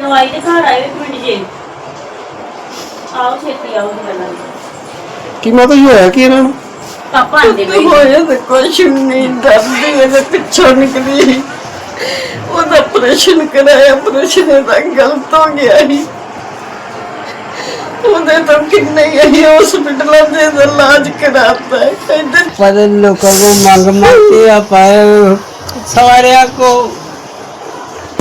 ਮੈਨੂੰ ਆਈ ਤੇ ਘਰ ਹੋਇਆ ਕੀ ਇਹਨਾਂ ਨੂੰ? ਪਾਪਾ ਆਂਦੇ ਪਏ ਹੋਇਆ ਤੇ ਕੁਛ ਨਹੀਂ ਦਰਦੀ ਇਹਦੇ ਪਿੱਛੋਂ ਨਿਕਲੀ। ਉਹਦਾ ਆਪਰੇਸ਼ਨ ਕਰਾਇਆ ਆਪਰੇਸ਼ਨ ਇਹਦਾ ਗਲਤ ਹੋ ਗਿਆ ਸੀ। ਉਹਦੇ ਤਾਂ ਕਿੰਨੇ ਹੀ ਹਸਪੀਟਲਾਂ ਦੇ ਇਲਾਜ ਕਰਾਤਾ ਹੈ। ਪਰ ਲੋਕਾਂ ਕੋ ਮੰਗ ਮੰਗਤੇ ਆ ਪਾਏ ਕੋ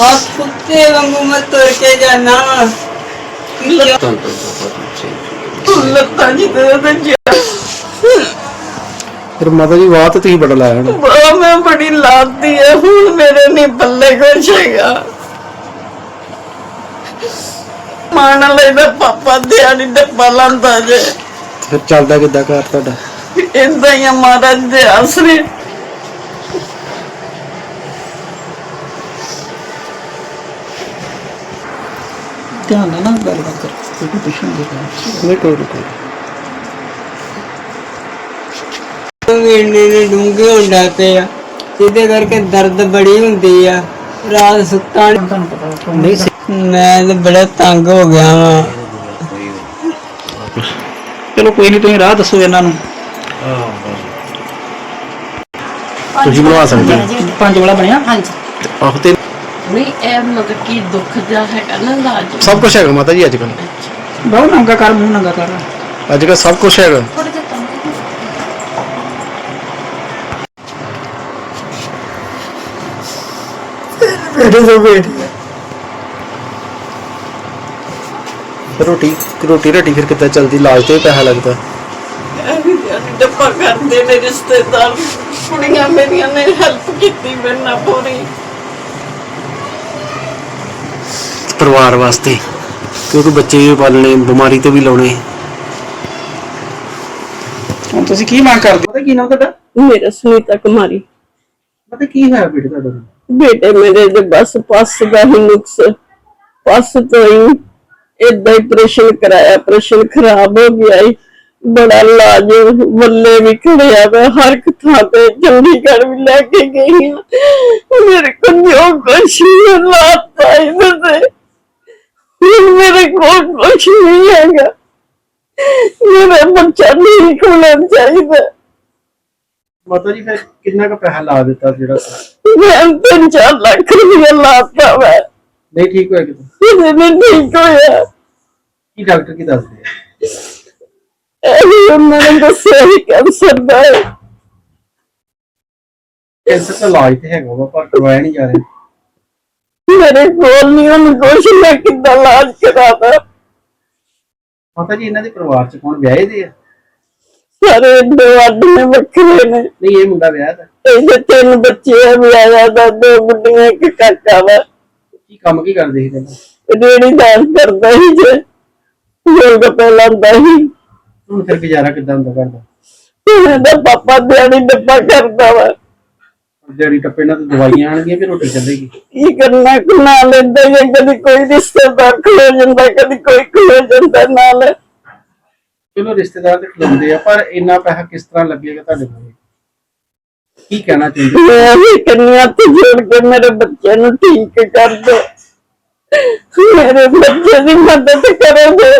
ਆ ਆ ਕੁੱਤੇ ਵਾਂਗੂ ਮੈਂ ਤੁਰ ਕੇ ਜਾਣਾ ਲੱਤਾਂ ਜੀ ਤੇ ਉਹਦੇ ਜਿਆ ਫਿਰ ਮਾਤਾ ਜੀ ਵਾਹ ਤੇ ਤੁਸੀਂ ਬੜਾ ਲਾਇਆ ਨਾ ਬਾ ਮੈਂ ਬੜੀ ਲਾਤੀ ਹੈ ਹੁਣ ਮੇਰੇ ਨਹੀਂ ਬੱਲੇ ਕੁਛ ਹੈਗਾ। ਮਾਣ ਲੈਦਾ ਪਾਪਾ ਦਿਹਾੜੀ ਡੱਬਾ ਲਾਂਦਾ ਜੇ। ਫਿਰ ਚੱਲਦਾ ਕਿੱਦਾਂ ਘਰ ਤੁਹਾਡਾ? ਇੰਦਾ ਹੀ ਆ ਮਹਾਰਾਜ ਦੇ ਆਸਰੇ। ਧਿਆਨ ਨਾਲ ਨਾ ਗੱਲ ਕਰ ਕੋਈ ਪੁੱਛਣ ਦੇ ਨਹੀਂ। ਕੋਈ ਨਹੀਂ ਮਹੀਨੇ ਨੇ ਡੂੰਘੇ ਹੁੰਦਾ ਤੇ ਆ ਜਿਹਦੇ ਕਰਕੇ ਦਰਦ ਬੜੀ ਹੁੰਦੀ ਆ ਰਾਤ ਸੁੱਤਾ ਨੀ। ਤੁਹਾਨੂੰ ਪਤਾ ਨਹੀਂ ਮੈਂ ਤਾਂ ਬੜਾ ਤੰਗ ਹੋ ਗਿਆ ਵਾਂ। ਚਲੋ ਕੋਈ ਨਹੀਂ ਤੁਸੀਂ ਰਾਹ ਦੱਸੋ ਇਹਨਾਂ ਨੂੰ। ਤੁਸੀਂ ਬਣਵਾ ਸਕਦੇ ਹੋ। ਪੰਜ ਵਾਲਾ ਬਣਿਆ? ਹਾਂਜੀ। ਆਹ ਤੇ ਨਹੀਂ ਇਹ ਮਤਲਬ ਕੀ ਦੁੱਖ ਦਾ ਹੈਗਾ ਨਾ ਇਲਾਜ ਸਭ ਕੁਝ ਹੈਗਾ ਮਾਤਾ ਜੀ ਅੱਜ ਕੱਲ ਬਹੁਤ ਨੰਗਾ ਕਰ ਮੂੰਹ ਨੰਗਾ ਕਰ। ਅੱਜ ਕੱਲ ਸਭ ਕੁਝ ਹੈਗਾ। ਤੋਂ ਬੇਟੀ ਰੋਟੀ ਰੋਟੀ ਰੋਟੀ ਫਿਰ ਕਿੱਦਾਂ ਚੱਲਦੀ? ਇਲਾਜ ਤੇ ਵੀ ਪੈਸਾ ਲੱਗਦਾ। ਡੱਬਾ ਕਰਦੇ ਨੇ ਰਿਸ਼ਤੇਦਾਰ। ਕੁੜੀਆਂ ਮੇਰੀਆਂ ਨੇ ਹੈਲਪ ਕੀਤੀ ਮੇਰੇ ਨਾਲ ਪੂਰੀ। ਪਰਿਵਾਰ ਵਾਸਤੇ ਕਿਉਂਕਿ ਬੱਚੇ ਵੀ ਪਾਲਣੇ ਬਿਮਾਰੀ ਤੇ ਵੀ ਲਾਉਣੇ। ਹੁਣ ਤੁਸੀਂ ਕੀ ਮੰਗ ਕਰਦੇ ਪਤਾ ਕੀ ਨਾਮ ਤੁਹਾਡਾ? ਮੇਰਾ ਸੁਨੀਤਾ ਕੁਮਾਰੀ। ਪਤਾ ਕੀ ਹੋਇਆ ਬੇਟੇ ਤੁਹਾਡਾ? ਬੇਟੇ ਮੇਰੇ ਦੇ ਬਸ ਪੱਸ ਦਾ ਹੀ ਨੁਕਸ ਪੱਸ ਤੋਂ ਹੀ ਏਦਾਂ ਹੀ ਕਰਾਇਆ ਆਪਰੇਸ਼ਨ ਖਰਾਬ ਹੋ ਗਿਆ ਈ। ਬੜਾ ਇਲਾਜ ਬੱਲੇ ਵੀ ਖੜਿਆ ਵਾ ਹਰ ਇੱਕ ਥਾਂ ਤੇ ਚੰਡੀਗੜ੍ਹ ਵੀ ਲੈ ਕੇ ਗਈ ਹਾਂ ਮੇਰੇ ਕੋਲ ਜੋ ਕੁਛ ਨਹੀਂ ਲਾਤਾ ਇਹਦੇ ਤੇ। ਹੁਣ ਮੇਰੇ ਕੋਲ ਕੁਛ ਨਹੀਂ ਹੈਗਾ ਮੇਰਾ ਬੱਚਾ ਨਹੀਂ ਹੋਣਾ ਚਾਹੀਦਾ ਮਾਤਾ ਜੀ ਫਿਰ ਕਿੰਨਾ ਕੁ ਪੈਸਾ ਲਾ ਦਿੱਤਾ ਜਿਹੜਾ ਮੈਂ ਤਿੰਨ ਚਾਰ ਲੱਖ ਰੁਪਇਆ ਲਾਤਾ ਵਾ ਨਹੀਂ ਠੀਕ ਹੋਇਆ ਕਿਤੇ ਇਹਦੇ ਨਾਲ ਠੀਕ ਹੋਇਆ ਕੀ ਡਾਕਟਰ ਕੀ ਦੱਸਦੇ ਆ ਇਹ ਵੀ ਉਹਨਾਂ ਨੇ ਦੱਸਿਆ ਵੀ ਕੈਂਸਰ ਦਾ ਹੈ ਕੈਂਸਰ ਦਾ ਇਲਾਜ ਤੇ ਹੈਗਾ ਵਾ ਪਰ ਕਰਵਾਇਆ ਨਹੀਂ ਜਾ ਰਿਹਾ ਮੇਰੇ ਕੋਲ ਨਹੀਂ ਉਹਨੂੰ ਕੁਛ ਮੈਂ ਕਿੱਦਾਂ ਇਲਾਜ ਕਰਾਦਾ ਮਾਤਾ ਜੀ ਇਹਨਾਂ ਦੇ ਪਰਿਵਾਰ ਚ ਕੌਣ ਵਿਆਹੇ ਦੇ ਆ? ਸਾਰੇ ਦੋ ਆਦਮੀ ਵੱਖਰੇ ਨੇ। ਨਹੀਂ ਇਹ ਮੁੰਡਾ ਵਿਆਹ ਦਾ ਇਹਦੇ ਤਿੰਨ ਬੱਚੇ ਆ ਵਿਆਹਿਆ ਦਾ ਦੋ ਗੁੱਡੀਆਂ ਇੱਕ ਕਾਕਾ ਵਾ। ਕੀ ਕੰਮ ਕੀ ਕਰਦੇ ਸੀ ਕਹਿੰਦੇ ਰੇੜੀ ਦਾਨ ਕਰਦਾ ਹੀ ਜੇ ਯੋਗਾ ਪਹਿਲਾਂ ਦਾ ਹੀ ਹੁਣ ਫਿਰ ਗੁਜ਼ਾਰਾ ਕਿੱਦਾਂ ਹੁੰਦਾ ਕਰਦਾ ਇਹਦਾ ਪਾਪਾ ਦਿਹਾੜੀ ਡੱਬਾ ਕਰਦਾ ਵਾ। ਜਿਹੜੀ ਟੱਪੇ ਨਾਲ ਤਾਂ ਦਵਾਈਆਂ ਆਣਗੀਆਂ ਫਿਰ ਰੋਟੀ ਚੱਲੇਗੀ। ਕੀ ਕਰਨਾ ਕੁਨਾ ਲੈਂਦਾ ਜਾਂ ਕਦੀ ਕੋਈ ਰਿਸ਼ਤੇਦਾਰ ਖਲੋ ਜਾਂਦਾ ਕਦੀ ਕੋਈ ਖਲੋ ਜਾਂਦਾ ਨਾਲ। ਚਲੋ ਰਿਸ਼ਤੇਦਾਰ ਤੇ ਖਲੋਂਦੇ ਆ ਪਰ ਇੰਨਾ ਪੈਸਾ ਕਿਸ ਤਰ੍ਹਾਂ ਲੱਗੇਗਾ ਤੁਹਾਡੇ ਕੋਲ? ਕੀ ਕਹਿਣਾ ਚਾਹੁੰਦੇ? ਮੈਂ ਵੀ ਕੰਨਿਆ ਤੇ ਜੋੜ ਕੇ ਮੇਰੇ ਬੱਚੇ ਨੂੰ ਠੀਕ ਕਰ ਦੋ। ਮੇਰੇ ਬੱਚੇ ਦੀ ਮਦਦ ਕਰੋ। ਜੇ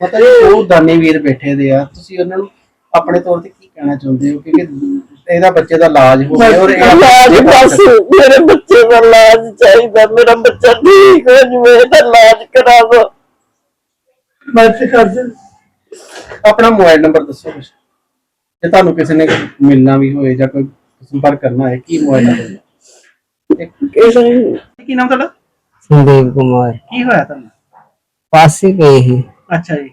ਮਾਤਾ ਜੀ ਉਹ ਦਾਨੀ ਵੀਰ ਬੈਠੇ ਦੇ ਆ। ਤੁਸੀਂ ਉਹਨਾਂ ਨੂੰ ਆਪਣੇ ਤੌਰ ਤੇ ਕੀ ਕਹਿਣਾ ਚਾਹੁੰਦੇ ਹੋ? ਕਿਉਂਕਿ ਇਹਦਾ ਬੱਚੇ ਦਾ ਇਲਾਜ ਹੋ ਗਿਆ ਔਰ ਇਹ ਇਲਾਜ ਬਸ ਮੇਰੇ ਬੱਚੇ ਦਾ ਇਲਾਜ ਚਾਹੀਦਾ ਮੇਰਾ ਬੱਚਾ ਠੀਕ ਹੋ ਜਵੇ ਇਹਦਾ ਇਲਾਜ ਕਰਾ ਦੋ ਬਸ ਕਰ ਦੇ ਆਪਣਾ ਮੋਬਾਈਲ ਨੰਬਰ ਦੱਸੋ ਕੁਛ। ਜੇ ਤੁਹਾਨੂੰ ਕਿਸੇ ਨੇ ਮਿਲਣਾ ਵੀ ਹੋਏ ਜਾਂ ਕੋਈ ਸੰਪਰਕ ਕਰਨਾ ਹੈ ਕੀ ਮੋਬਾਈਲ ਨੰਬਰ ਕਿਸੇ ਕੀ ਨਾਮ ਤੁਹਾਡਾ? ਸੰਦੀਪ ਕੁਮਾਰ। ਕੀ ਹੋਇਆ ਤੁਹਾਨੂੰ? ਪਾਸੇ ਗਈ ਸੀ। ਅੱਛਾ ਜੀ।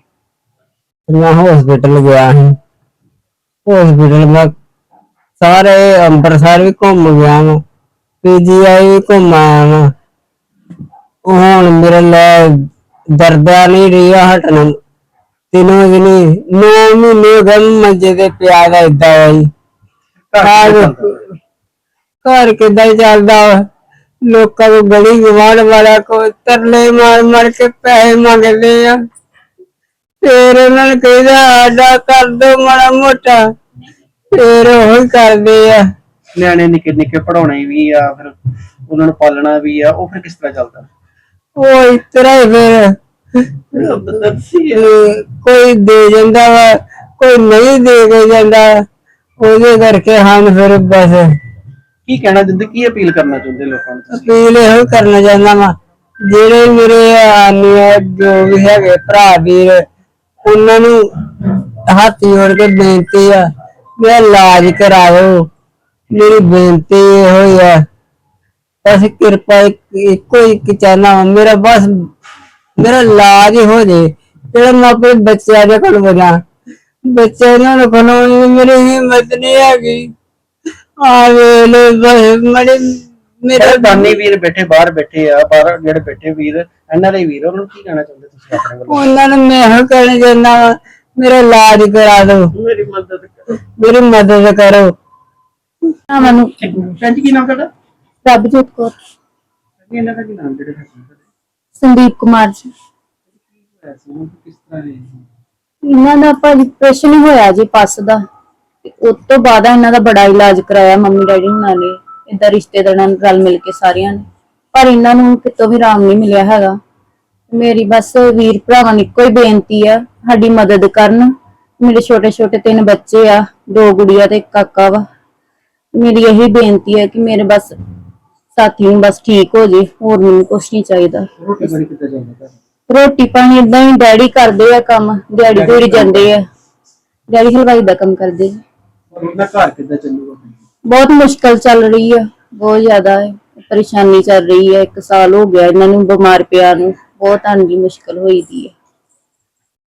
ਮੈਂ ਹਸਪੀਟਲ ਗਿਆ ਸੀ। ਹਸਪੀਟਲ ਮੈਂ ਸਾਰੇ ਅੰਮ੍ਰਿਤਸਰ ਵੀ ਘੁੰਮ ਗਿਆ ਮੈਂ ਪੀਜੀਆਈ ਵੀ ਘੁੰਮ ਆਇਆ ਮੈਂ ਹੁਣ ਮੇਰੇ ਲੈ ਦਰਦਾਂ ਨਹੀਂ ਰਿਹਾ ਹਟਣਾ ਤਿੰਨੋਂ ਦਿਨੀ ਨੌ ਮਹੀਨੇ ਗਮ ਮੰਜੇ ਤੇ ਪਿਆ ਦਾ ਇਦਾਂ ਹੋਈ ਘਰ ਕਿੱਦਾਂ ਚੱਲਦਾ? ਲੋਕਾਂ ਨੂੰ ਗਲੀ ਗਵਾੜ ਵਾਲਾ ਕੋ ਤਰਲੇ ਮਾਰ ਮਾਰ ਕੇ ਪੈਸੇ ਮੰਗਦੇ ਆ। ਫੇਰ ਉਹਨਾਂ ਨੂੰ ਕਹਿੰਦਾ ਆਡਾ ਕਰ ਦੋ ਮਾੜਾ ਮੋਟਾ। ਫੇਰ ਉਹ ਕਰਦੇ ਆ। ਨਿਆਣੇ ਨਿੱਕੇ ਨਿੱਕੇ ਪੜਾਉਣੇ ਵੀ ਆ ਫਿਰ ਉਹਨਾਂ ਨੂੰ ਪਾਲਣਾ ਵੀ ਆ ਉਹ ਫਿਰ ਕਿਸ ਤਰ੍ਹਾਂ ਚੱਲਦਾ? ਉਹ ਇਸ ਤਰ੍ਹਾਂ ਹੀ ਫਿਰ ਅਹ ਕੋਈ ਦੇ ਜਾਂਦਾ ਵਾ ਕੋਈ ਨਹੀਂ ਦੇ ਕੇ ਜਾਂਦਾ ਉਹਦੇ ਕਰਕੇ ਹਨ ਫਿਰ ਬਸ। ਕੀ ਕਹਿਣਾ ਚਾਹੁੰਦੇ ਕੀ ਅਪੀਲ ਕਰਨਾ ਚਾਹੁੰਦੇ ਲੋਕਾਂ ਨੂੰ ਤੁਸੀਂ? ਅਪੀਲ ਇਹੋ ਕਰਨਾ ਚਾਹੁੰਦਾ ਵਾ ਜਿਹੜੇ ਮੇਰੇ ਆਨੀਆ ਜੋ ਵੀ ਹੈਗੇ ਭਰਾ ਵੀਰ ਉਹਨਾਂ ਨੂੰ ਹੱਥ ਜੋੜ ਕੇ ਬੇਨਤੀ ਆ ਮੇਰਾ ਇਲਾਜ ਕਰਾਓ। ਮੇਰੀ ਬੇਨਤੀ ਇਹੋ ਹੀ ਬਸ ਕਿਰਪਾ ਇੱਕ- ਇੱਕੋ ਚਾਹਨਾ ਮੇਰਾ ਬਸ ਮੇਰਾ ਇਲਾਜ ਹੀ ਜੇ। ਜਿਹੜਾ ਮੈਂ ਆਪਣੇ ਬੱਚਿਆਂ ਦੇ ਕੋਲ ਬਣਾ ਬੱਚਿਆਂ ਨੂੰ ਖਣਾਉਣ ਦੀ ਮੇਰੀ ਹਿੰਮਤ ਨਹੀਂ ਹੈਗੀ। ਆ ਵੇਲੇ ਬਸ ਮੜੇ ਮੇਰਾ ਦਾਨੀ ਵੀਰ ਬੈਠੇ ਬਾਹਰ ਬੈਠੇ ਆ। ਬਾਹਰ ਜਿਹੜੇ ਬੈਠੇ ਵੀਰ ਐਨਆਰਆਈ ਵੀਰ ਉਹਨਾਂ ਨੂੰ ਕੀ ਕਹਿਣਾ ਚਾਹੁੰਦੇ ਤੁਸੀਂ ਆਪਣੇ ਵੱਲੋਂ? ਉਹਨਾਂ ਨੂੰ ਮੈਂ ਇਹੋ ਕਹਿਣਾ ਚਾਹੁੰਦਾ ਮੇਰਾ ਇਲਾਜ ਕਰਾ ਦਿਓ ਮੇਰੀ ਮਦਦ ਕਰੋ। ਮੇਰੀ ਮਦਦ ਕਰੋ। ਮੈਨੂੰ ਭੈਣ ਜੀ ਕੀ ਨਾਮ ਤੁਹਾਡਾ? ਪ੍ਰਭਜੋਤ ਕੌਰ। ਇਹਨਾਂ ਦਾ ਕੀ ਨਾਮ ਜਿਹੜੇ ਹਸਨ ਦਾ ਸੰਦੀਪ ਕੁਮਾਰ ਜੀ। ਹੋਇਆ ਸੀ ਉਹ ਕਿਸ ਤਰ੍ਹਾਂ ਹੈ ਇਹਨਾਂ ਦਾ ਭਾਜੀ ਪ੍ਰਸ਼ਨ ਹੋਇਆ ਜੀ ਪੱਸ ਦਾ। ਤੇ ਉਸ ਤੋਂ ਬਾਅਦ ਇਹਨਾਂ ਦਾ ਬੜਾ ਇਲਾਜ ਕਰਾਇਆ ਮੰਮੀ ਡੈਡੀ ਹੁਣਾਂ ਨੇ। ਇਦਾਂ ਰਿਸ਼ਤੇਦਾਰਾਂ ਨਾਲ ਰਲ ਮਿਲ ਕੇ ਸਾਰਿਆਂ ਨੇ। ਪਰ ਇਹਨਾਂ ਨੂੰ ਕਿਤੋਂ ਵੀ ਆਰਾਮ ਨਹੀਂ ਮਿਲਿਆ ਹੈਗਾ। ਮੇਰੀ ਬਸ ਵੀਰ ਭਰਾਵਾਂ ਨੂੰ ਇੱਕੋ ਹੀ ਬੇਨਤੀ ਆ ਸਾਡੀ ਮਦਦ ਕਰਨ। ਮੇਰੇ ਛੋਟੇ ਛੋਟੇ ਤਿੰਨ ਬੱਚੇ ਆ ਦੋ ਗੁੜੀਆਂ ਤੇ ਇੱਕ ਕਾਕਾ ਵਾ। ਮੇਰੀ ਇਹੀ ਬੇਨਤੀ ਹੈ ਕਿ ਮੇਰੇ ਬਸ ਸਾਥੀ ਨੂੰ ਬਸ ਠੀਕ ਹੋ ਜੇ ਹੋਰ ਮੈਨੂੰ ਕੁਛ ਨਹੀਂ ਚਾਹੀਦਾ। ਰੋਟੀ ਬੜੀ ਕਿੱਦਾਂ ਜਾਂਦਾ? ਰੋਟੀ ਪਾਣੀ ਇਦਾਂ ਹੀ ਡੈਡੀ ਕਰਦੇ ਆ ਕੰਮ ਦਿਹਾੜੀ ਦੂੜੀ ਜਾਂਦੇ ਆ। ਡੈਡੀ ਹਲਵਾਈ ਦਾ ਕੰਮ ਕਰਦੇ ਆ। ਉਹਦਾ ਘਰ ਕਿੱਦਾਂ ਚੱਲੂਗਾ? ਬਹੁਤ ਮੁਸ਼ਕਲ ਚੱਲ ਰਹੀ ਆ ਬਹੁਤ ਜ਼ਿਆਦਾ ਹੈ ਪਰੇਸ਼ਾਨੀ ਚੱਲ ਰਹੀ ਹੈ ਇੱਕ ਸਾਲ ਹੋ ਗਿਆ ਇਹਨਾਂ ਨੂੰ ਬਿਮਾਰ ਪਿਆ ਨੂੰ। ਬਹੁਤ ਆਂਦੀ ਮੁਸ਼ਕਲ ਹੋਈ ਦੀ ਹੈ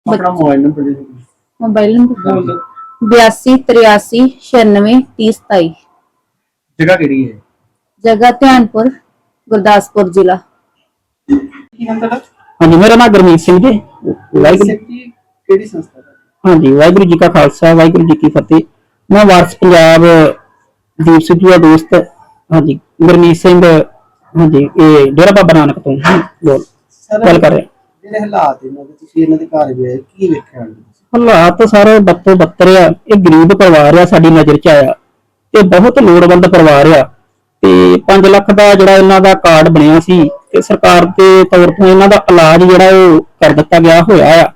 ਆਪਣਾ ਮੋਬਾਈਲ ਨੰਬਰ ਦੇ ਦਿਓ ਮੋਬਾਈਲ ਨੰਬਰ 82 83 96 30 27 ਜਗ੍ਹਾ ਕਿਹੜੀ ਹੈ ਜਗ੍ਹਾ ਧਿਆਨਪੁਰ ਗੁਰਦਾਸਪੁਰ ਜ਼ਿਲ੍ਹਾ ਕੀ ਨਾਮ ਤੁਹਾਡਾ? ਹਾਂਜੀ ਮੇਰਾ ਨਾਮ ਗੁਰਮੀਤ ਸਿੰਘ ਜੀ। ਵਾਹਿਗੁਰੂ ਸਿੰਘ ਜੀ ਕਿਹੜੀ ਸੰਸਥਾ ਦਾ? ਹਾਂਜੀ ਵਾਹਿਗੁਰੂ ਜੀ ਕਾ ਖਾਲਸਾ ਵਾਹਿਗੁਰੂ ਜੀ ਕੀ ਫਤਿਹ। ਮੈਂ ਵਾਰਸ ਪੰਜਾਬ ਦੀਪ ਸਿੱਧੂ ਦਾ ਦੋਸਤ ਹਾਂਜੀ ਗੁਰਮੀਤ ਸਿੰਘ ਹਾਂਜੀ ਇਹ ਡੇਰਾ ਬਾਬਾ ਨਾਨਕ ਤੋਂ ਬੋਲ। ਗੱਲ ਕਰ ਰਿਹਾ ਜਿਹੜੇ ਹਾਲਾਤ ਇਹਨਾਂ ਦੇ ਤੁਸੀਂ ਇਹਨਾਂ ਦੇ ਘਰ ਗਏ ਕੀ ਵੇਖਿਆ? ਹਾਲਾਤ ਸਾਰੇ ਬੱਤੋ ਬੱਤਰ ਆ ਇਹ ਗਰੀਬ ਪਰਿਵਾਰ ਆ ਸਾਡੀ ਨਜ਼ਰ 'ਚ ਆਇਆ। ਤੇ ਬਹੁਤ ਲੋੜਵੰਦ ਪਰਿਵਾਰ ਆ। ਤੇ 5 ਲੱਖ ਦਾ ਜਿਹੜਾ ਇਹਨਾਂ ਦਾ ਕਾਰਡ ਬਣਿਆ ਸੀ ਤੇ ਸਰਕਾਰ ਦੇ ਤੌਰ ਤੋਂ ਇਹਨਾਂ ਦਾ ਇਲਾਜ ਜਿਹੜਾ ਉਹ ਕਰ ਦਿੱਤਾ ਗਿਆ ਹੋਇਆ ਆ।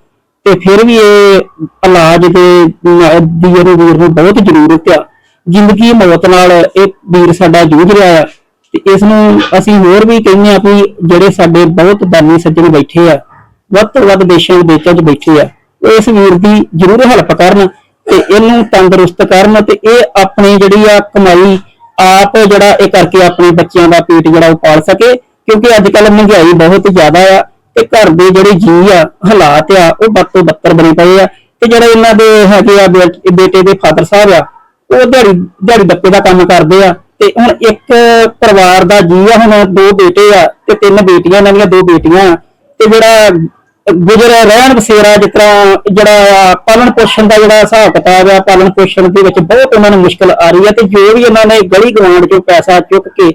ਤੇ ਫਿਰ ਵੀ ਇਹ ਇਲਾਜ ਦੇ ਦੀ ਇਹਨੂੰ ਵੀਰ ਨੂੰ ਬਹੁਤ ਜ਼ਰੂਰਤ ਆ। ਜ਼ਿੰਦਗੀ ਮੌਤ ਨਾਲ ਇਹ ਵੀਰ ਸਾਡਾ ਜੂਝ ਰਿਹਾ ਆ। ਤੇ ਇਸ ਨੂੰ ਅਸੀਂ ਹੋਰ ਵੀ ਕਹਿੰਦੇ ਆ ਵੀ ਜਿਹੜੇ ਸਾਡੇ ਬਹੁਤ ਦਾਨੀ ਸੱਜਣ ਬੈਠੇ ਆ, ਵੱਧ ਤੋਂ ਵੱਧ ਦੇਸ਼ਾਂ ਵਿਦੇਸ਼ਾਂ 'ਚ ਬੈਠੇ ਆ, ਉਹ ਇਸ ਵੀਰ ਦੀ ਜ਼ਰੂਰ ਹੈਲਪ ਕਰਨ ਤੇ ਇਹਨੂੰ ਤੰਦਰੁਸਤ ਕਰਨ ਤੇ ਇਹ ਆਪਣੀ ਜਿਹੜੀ ਆ ਕਮਾਈ ਆਪ ਜਿਹੜਾ ਇਹ ਕਰਕੇ ਆਪਣੇ ਬੱਚਿਆਂ ਦਾ ਪੇਟ ਜਿਹੜਾ ਉਹ ਪਾਲ ਸਕੇ, ਕਿਉਂਕਿ ਅੱਜ ਕੱਲ ਮਹਿੰਗਾਈ ਬਹੁਤ ਜ਼ਿਆਦਾ ਆ ਤੇ ਘਰ ਦੇ ਜਿਹੜੇ ਜੀ ਆ, ਹਾਲਾਤ ਆ, ਉਹ ਵੱਧ ਤੋਂ ਬੱਤਰ ਬਣੇ ਪਏ ਆ ਤੇ ਜਿਹੜੇ ਇਹਨਾਂ ਦੇ ਹੈਗੇ ਆ ਬੇਟ- ਬੇਟੇ ਦੇ ਫਾਦਰ ਸਾਹਿਬ ਆ, ਉਹ ਦਿਹਾੜੀ ਦਿਹਾੜੀ ਦੱਪੇ ਦਾ ਕੰਮ ਕਰਦੇ ਆ। ਤੇ ਹੁਣ ਇੱਕ ਪਰਿਵਾਰ ਦਾ ਜੀ ਆ, ਹੁਣ ਦੋ ਬੇਟੇ ਆ ਤੇ ਤਿੰਨ ਬੇਟੀਆਂ, ਇਹਨਾਂ ਦੀਆਂ ਦੋ ਬੇਟੀਆਂ। ਤੇ ਜਿਹੜਾ ਗੁਜ਼ਰ ਰਹਿਣ ਬਸੇਰਾ ਜਿਸ ਤਰ੍ਹਾਂ ਜਿਹੜਾ ਪਾਲਣ ਪੋਸ਼ਣ ਦਾ ਜਿਹੜਾ ਹਿਸਾਬ ਕਿਤਾਬ ਆ, ਪਾਲਣ ਪੋਸ਼ਣ ਦੇ ਵਿੱਚ ਬਹੁਤ ਉਹਨਾਂ ਨੂੰ ਮੁਸ਼ਕਲ ਆ ਰਹੀ ਹੈ ਤੇ ਜੋ ਵੀ ਇਹਨਾਂ ਨੇ ਗਲੀ ਗਵਾਂਡ ਚੋਂ ਪੈਸਾ ਚੁੱਕ ਕੇ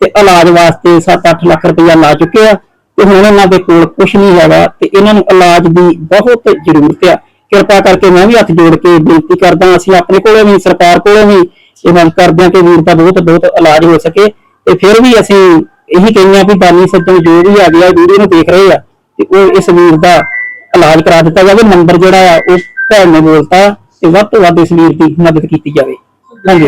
ਤੇ ਇਲਾਜ ਵਾਸਤੇ 7-8 ਲੱਖ ਰੁਪਇਆ ਲਾ ਚੁੱਕੇ ਆ ਤੇ ਹੁਣ ਇਹਨਾਂ ਦੇ ਕੋਲ ਕੁਝ ਨਹੀਂ ਹੈਗਾ ਤੇ ਇਹਨਾਂ ਨੂੰ ਇਲਾਜ ਦੀ ਬਹੁਤ ਜ਼ਰੂਰਤ ਆ। ਕਿਰਪਾ ਕਰਕੇ ਮੈਂ ਵੀ ਹੱਥ ਜੋੜ ਕੇ ਬੇਨਤੀ ਕਰਦਾ, ਅਸੀਂ ਆਪਣੇ ਕੋਲੋਂ ਵੀ ਸਰਕਾਰ ਕੋਲੋਂ ਵੀ ਇਹ ਮੰਗ ਕਰਦੇ ਹਾਂ ਕਿ ਵੀਰ ਦਾ ਬਹੁਤ ਬਹੁਤ ਇਲਾਜ ਹੋ ਸਕੇ ਤੇ ਫਿਰ ਵੀ ਅਸੀਂ ਇਹੀ ਕਹਿੰਦੇ ਹਾਂ ਵੀ ਦਾਨੀ ਸੱਜਣ ਜੋ ਵੀ ਆ ਗਿਆ, ਵੀਡੀਓ ਨੂੰ ਦੇਖ ਰਹੇ ਆ, ਤੇ ਉਹ ਇਸ ਵੀਰ ਦਾ ਇਲਾਜ ਕਰਾ ਦਿੱਤਾ ਜਾਵੇ, ਨੰਬਰ ਜਿਹੜਾ ਆ, ਉਹ ਭੈਣ ਨੇ ਬੋਲਤਾ, ਤੇ ਵੱਧ ਤੋਂ ਵੱਧ ਇਸ ਵੀਰ ਦੀ ਮਦਦ ਕੀਤੀ ਜਾਵੇ।